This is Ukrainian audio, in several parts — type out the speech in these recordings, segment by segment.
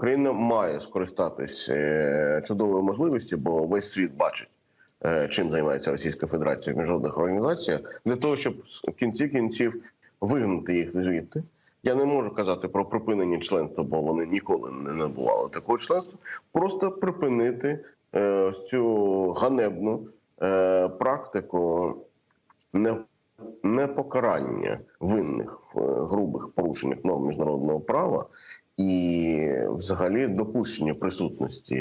Україна має скористатись е, чудовою можливістю, бо весь світ бачить, е, чим займається Російська Федерація в міжнародних організаціях, для того, щоб в кінці кінців вигнати їх звідти. Я не можу казати про припинення членства, бо вони ніколи не набували такого членства. Просто припинити е, цю ганебну е, практику не, непокарання винних в е, грубих порушеннях норм міжнародного права і, взагалі, допущення присутності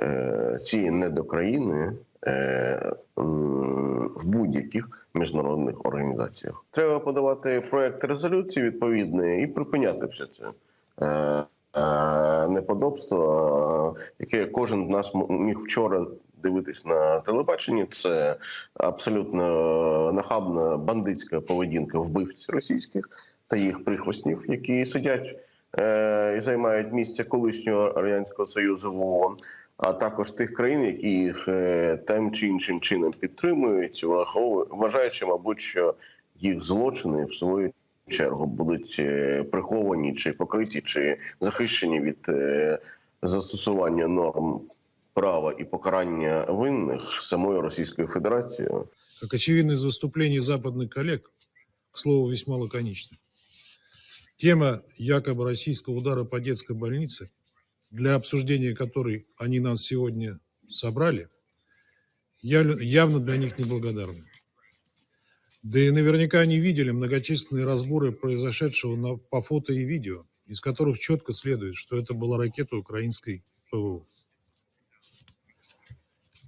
е, цієї недокраїни е, в будь-яких міжнародних організаціях. Треба подавати проект резолюції відповідної і припиняти все це. Е, Неподобство, яке кожен з нас міг вчора дивитись на телебаченні, це абсолютно нахабна бандитська поведінка вбивців російських та їх прихвостнів, які сидять і займають місце колишнього радянського союзу в ООН, а також тих країн, які їх е, тим чи іншим чином підтримують, вважаючи, мабуть, що їх злочини в свою чергу будуть е, приховані чи покриті, чи захищені від е, застосування норм права і покарання винних самою Російською Федерацією. Как очевидно из выступлений западных коллег, к слову, весьма лаконично, тема якобы российского удара по детской больнице, для обсуждения которой они нас сегодня собрали, яв- явно для них неблагодарна. Да и наверняка они видели многочисленные разборы произошедшего на, по фото и видео, из которых четко следует, что это была ракета украинской ПВО.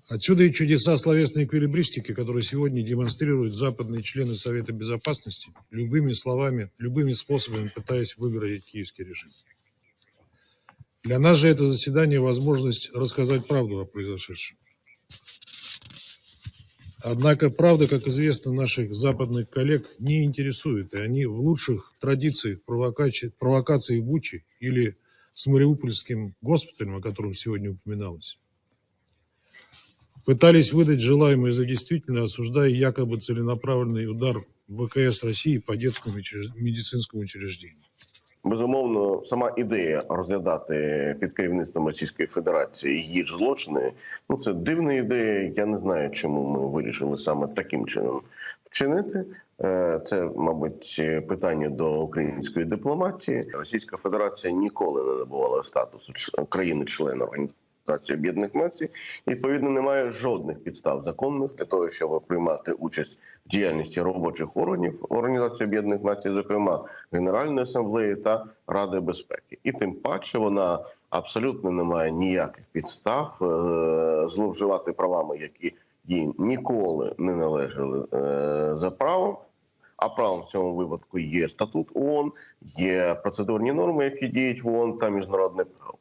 Отсюда и чудеса словесной эквилибристики, которые сегодня демонстрируют западные члены Совета Безопасности, любыми словами, любыми способами пытаясь выгородить киевский режим. Для нас же это заседание возможность рассказать правду о произошедшем. Однако правда, как известно, наших западных коллег не интересует, и они в лучших традициях провокаций в Буче или с Мариупольским госпиталем, о котором сегодня упоминалось, пытались выдать желаемое за действительно, осуждая якобы целенаправленный удар ВКС России по детскому учреж- медицинскому учреждению. Безумовно, сама ідея розглядати під керівництвом Російської Федерації її ж злочини. Ну це дивна ідея. Я не знаю, чому ми вирішили саме таким чином вчинити. Е, Це, мабуть, питання до української дипломатії. Російська Федерація ніколи не набувала статусу ч- країни-члена Організації Об'єднаних Націй. Відповідно, немає жодних підстав законних для того, щоб приймати участь в діяльності робочих органів Організації Об'єднаних Націй, зокрема Генеральної асамблеї та Ради безпеки. І тим паче вона абсолютно не має ніяких підстав е, зловживати правами, які їй ніколи не належали е, за правом. А правом в цьому випадку є статут ООН, є процедурні норми, які діють в ООН та міжнародне право,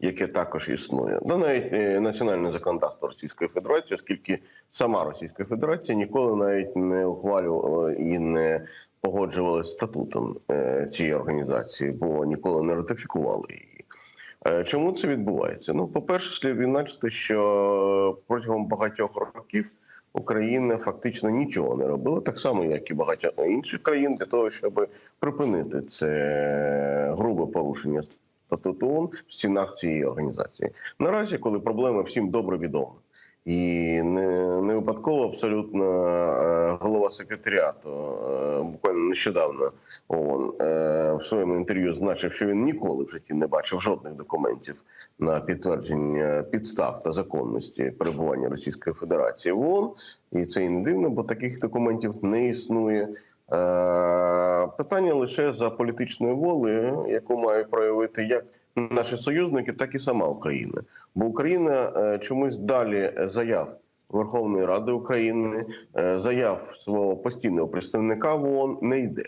яке також існує. Да навіть е, національне законодавство Російської Федерації, оскільки сама Російська Федерація ніколи навіть не ухвалювала і не погоджувалася статутом е, цієї організації, бо ніколи не ратифікували її. Е, Чому це відбувається? Ну, по-перше, слід відзначити, що протягом багатьох років Україна фактично нічого не робила, так само як і багато інших країн, для того, щоб припинити це грубе порушення статуту ООН в стінах цієї організації. Наразі, коли проблема всім добре відома. І не, не випадково абсолютно е, голова секретаріату е, буквально нещодавно ООН е, в своєму інтерв'ю зазначив, що він ніколи в житті не бачив жодних документів на підтвердження підстав та законності перебування Російської Федерації в ООН. І це і не дивно, бо таких документів не існує. Е, Питання лише за політичною волею, яку мають проявити як наші союзники, так і сама Україна. Бо Україна е, чомусь далі заяв Верховної Ради України, е, заяв свого постійного представника в ООН не йде.